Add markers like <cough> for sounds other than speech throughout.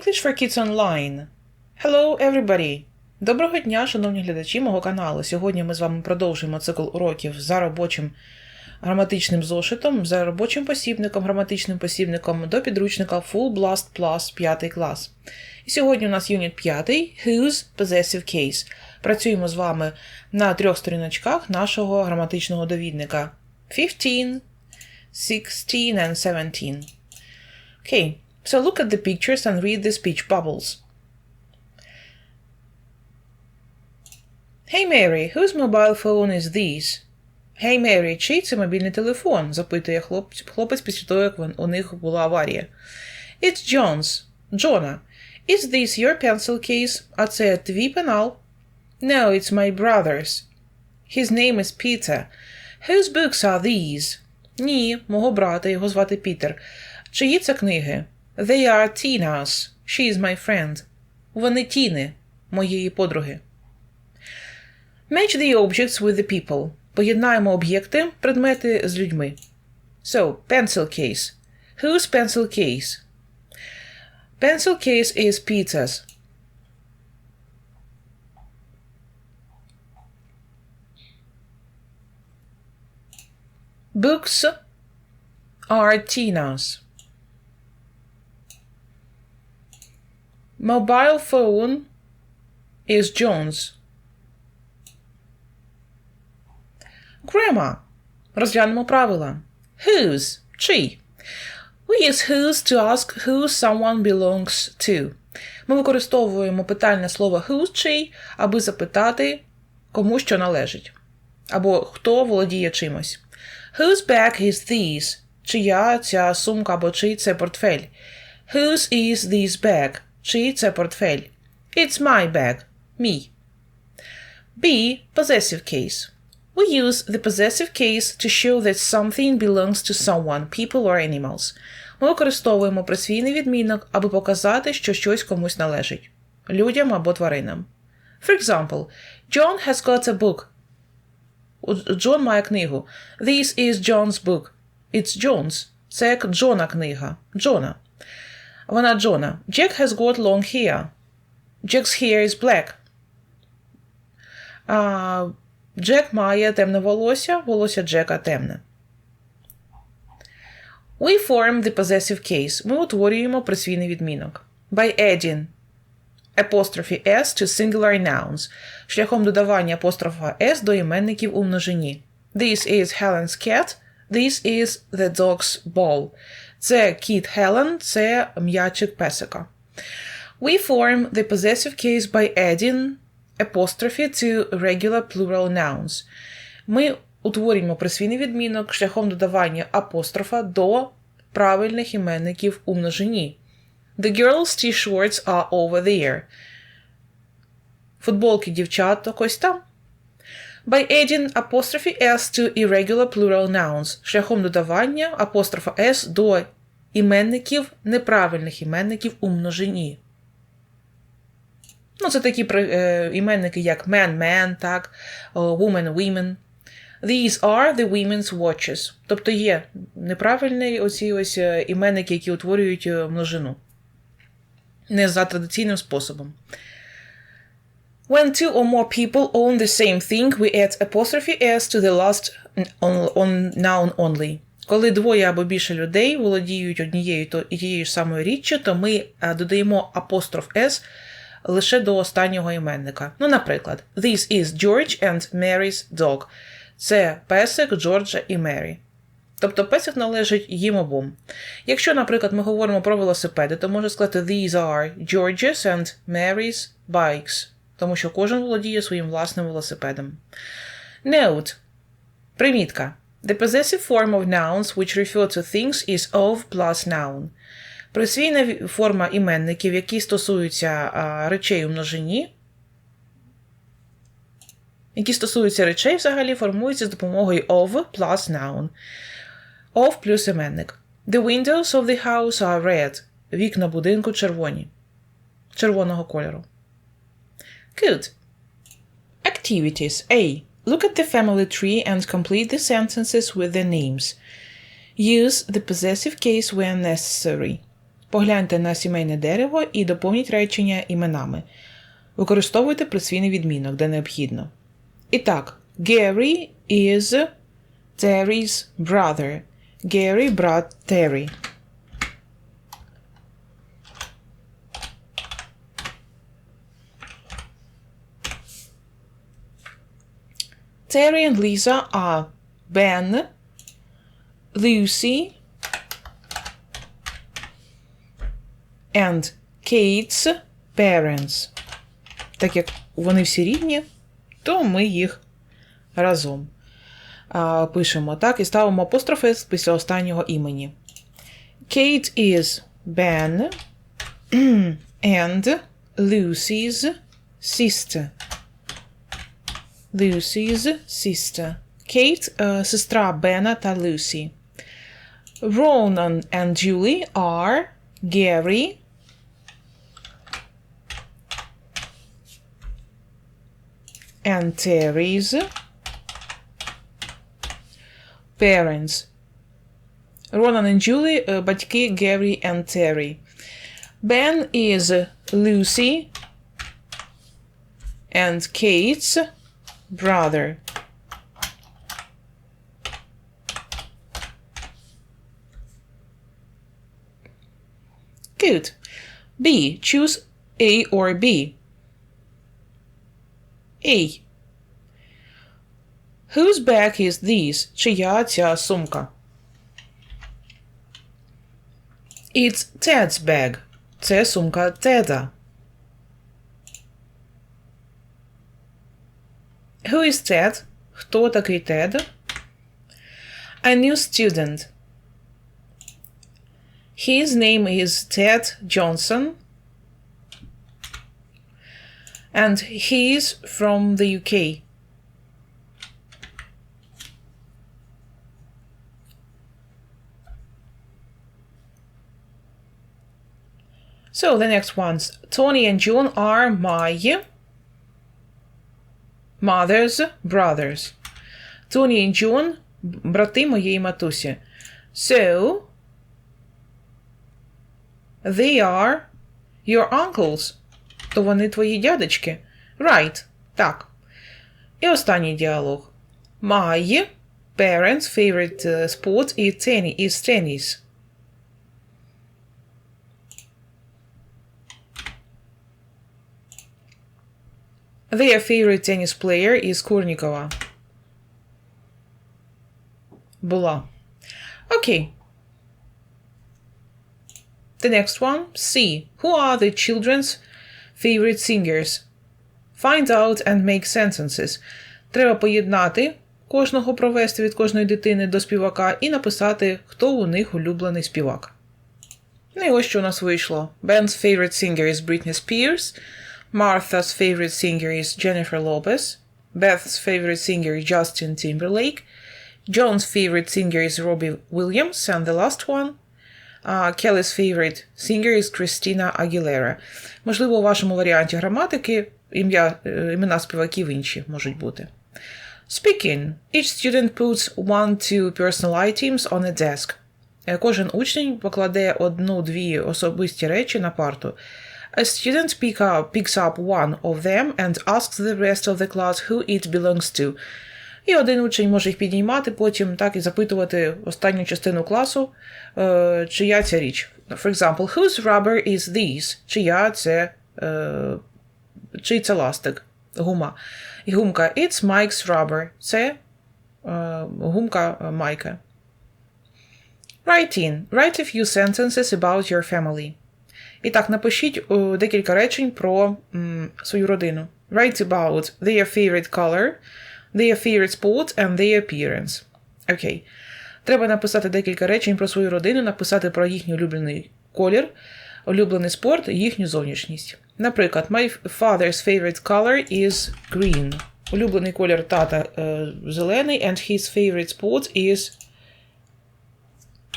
English for Kids Online. Hello, everybody! Доброго дня, шановні глядачі мого каналу. Сьогодні ми з вами продовжуємо цикл уроків за робочим граматичним зошитом, за робочим посібником, граматичним посібником до підручника Full Blast Plus 5 клас. І сьогодні у нас юніт 5 Whose Possessive Case. Працюємо з вами на трьох сторіночках нашого граматичного довідника 15, 16 and 17. Okay, so look at the pictures and read the speech bubbles. Hey Mary, whose mobile phone is this? Hey Mary, чий це мобільний телефон? запитує хлопець, хлопець після того, як вон- у них була аварія. It's John's. Джона. Is this your pencil case? А це твій пенал? No, it's my brother's. His name is Peter. Whose books are these? Ні, мого брата, його звати Пітер. Чиї це книги? They are Tina's. She is my friend. Вони Тіни, моєї подруги. Match the objects with the people. Поєднаємо об'єкти, предмети з людьми. So, pencil case. Whose pencil case? Pencil case is Peter's. Books are Tina's. Mobile phone is John's. Grammar. Розглянемо правила. Whose – чий. We use whose to ask who someone belongs to. Ми використовуємо питальне слово whose чий, аби запитати, кому що належить. Або хто володіє чимось. Whose bag is this? Чия ця сумка або чий це портфель? Whose is this bag? Чий це портфель? It's my bag. Мій. B. Possessive case. We use the possessive case to show that something belongs to someone, people or animals. Ми використовуємо присвійний відмінок, аби показати, що щось комусь належить людям або тваринам. For example, John has got a book. Джон має книгу. This is John's book. It's John's. Це як Джона книга. Джона. Вона Джона. Jack has got long hair. Jack's hair is black. А, Джек має темне волосся, волосся Джека темне. We form the possessive case. Ми утворюємо присвійний відмінок. By adding apostrophe s to singular nouns шляхом додавання апострофа s до іменників у множині. This is Helen's cat. This is the dog's ball. Це кіт Хелен, це м'ячик песика. We form the possessive case by adding apostrophe to regular plural nouns. Ми утворюємо присвійний відмінок шляхом додавання апострофа до правильних іменників у множині. The girls' t-shirts are over there. Футболки дівчаток ось там. By adding apostrophe s to irregular plural nouns шляхом додавання апострофа s до іменників неправильних іменників у множині. Ну, це такі е, іменники, як man, man, так, woman, women. These are the women's watches. Тобто є неправильні оці ось е, іменники, які утворюють е, множину. Не за традиційним способом. When two or more people own the same thing, we add apostrophe s to the last on, on noun only. Коли двоє або більше людей володіють однією то тією ж самою річчю, то ми е, додаємо апостроф s лише до останнього іменника. Ну, наприклад, This is George and Mary's dog. Це песик Джорджа і Мері. Тобто песик належить їм обом. Якщо, наприклад, ми говоримо про велосипеди, то можна сказати These are George's and Mary's bikes, тому що кожен володіє своїм власним велосипедом. Note. Примітка. The possessive form of nouns which refer to things is of plus noun. Присвійна форма іменників, які стосуються а, речей у множині, які стосуються речей, взагалі формуються з допомогою of plus noun. Of плюс іменник. The windows of the house are red. Вікна будинку червоні. Червоного кольору. Good. Activities. A. Look at the family tree and complete the sentences with their names. Use the possessive case when necessary. Погляньте на сімейне дерево і доповніть речення іменами. Використовуйте присвійний відмінок, де необхідно. І так, Gary is Terry's brother. Gary брат Terry. Terry and Lisa are Ben, Lucy, and Kate's parents. Так як вони всі рідні, то ми їх разом пишемо так і ставимо апострофи після останнього імені. Kate is Ben <clears throat> and Lucy's sister. Lucy's sister. Kate е, сестра Бена та Люсі. Ronan and Julie are Gary and Terry's parents. Ronan and Julie е, батьки Gary and Terry. Ben is Lucy and Kate's brother. Good. B. Choose A or B. A. Whose bag is this? Чия ця сумка? It's Ted's bag. Це сумка Теда. Who is Ted? Хто такий Тед? A new student. His name is Ted Johnson. And he is from the UK. So the next ones. Tony and June are my mother's brothers. Tony and June – брати моєї матусі. So, they are your uncles. То вони твої дядечки. Right. Так. І останній діалог. My parents' favorite uh, sport is tennis. Their favorite tennis player is Kurnikova. Була. Okay. The next one, C. Who are the children's favorite singers? Find out and make sentences. Треба поєднати кожного провести від кожної дитини до співака і написати, хто у них улюблений співак. Ну і ось що у нас вийшло. Ben's favorite singer is Britney Spears. Martha's favorite singer is Jennifer Lopez. Beth's favorite singer is Justin Timberlake. John's favorite singer is Robbie Williams. And the last one, uh, Kelly's favorite singer is Christina Aguilera. Можливо, у вашому варіанті граматики ім'я, імена співаків інші можуть бути. Speaking. Each student puts one two personal items on a desk. Кожен учень покладе одну-дві особисті речі на парту. A student pick up, picks up one of them and asks the rest of the class who it belongs to. І один учень може їх підіймати, потім так і запитувати останню частину класу, е, чия ця річ. For example, whose rubber is this? Чия це, е, чий це ластик? Гума. І гумка It's Mike's rubber. Це е, гумка Майка. Write in. Write a few sentences about your family. І так, напишіть о, декілька речень про свою родину. Write about their favorite color, their favorite sport and their appearance. Окей. Треба написати декілька речень про свою родину, написати про їхній улюблений колір, улюблений спорт їхню зовнішність. Наприклад, my father's favorite color is green. Улюблений колір тата е, зелений, and his favorite sport is.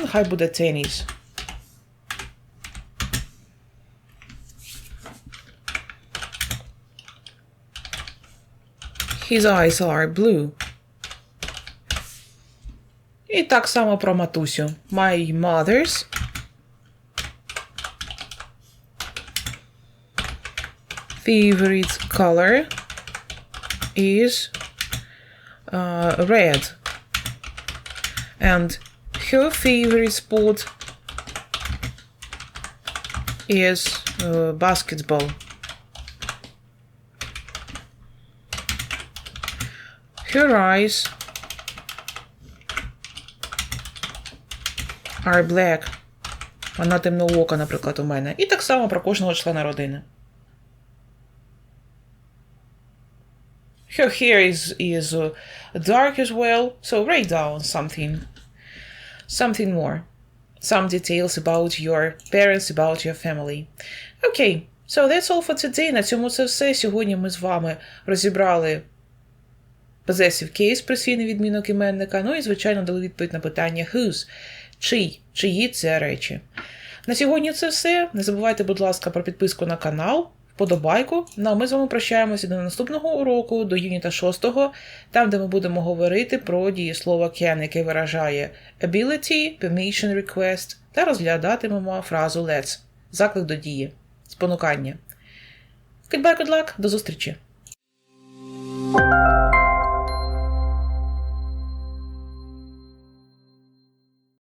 Ну, хай буде теніс. His eyes are blue. І так само про матусю. My mother's. Favorite color is uh, red. And her favorite sport is uh, basketball. Her eyes are black. Вона темноока, наприклад, у мене. І так само про кожного члена родини. Her hair is, is uh, dark as well, so write down something. Something more. Some details about your parents, about your family. Okay, so that's all for today. На цьому це все. Сьогодні ми з вами розібрали possessive case, присвійний відмінок іменника, ну і, звичайно, дали відповідь на питання whose, чий, чиї це речі. На сьогодні це все. Не забувайте, будь ласка, про підписку на канал, вподобайку. Ну а ми з вами прощаємося до наступного уроку, до юніта 6, там, де ми будемо говорити про дієслово can, яке виражає ability, permission request, та розглядатимемо фразу let's, заклик до дії, спонукання. Goodbye, good luck, до зустрічі!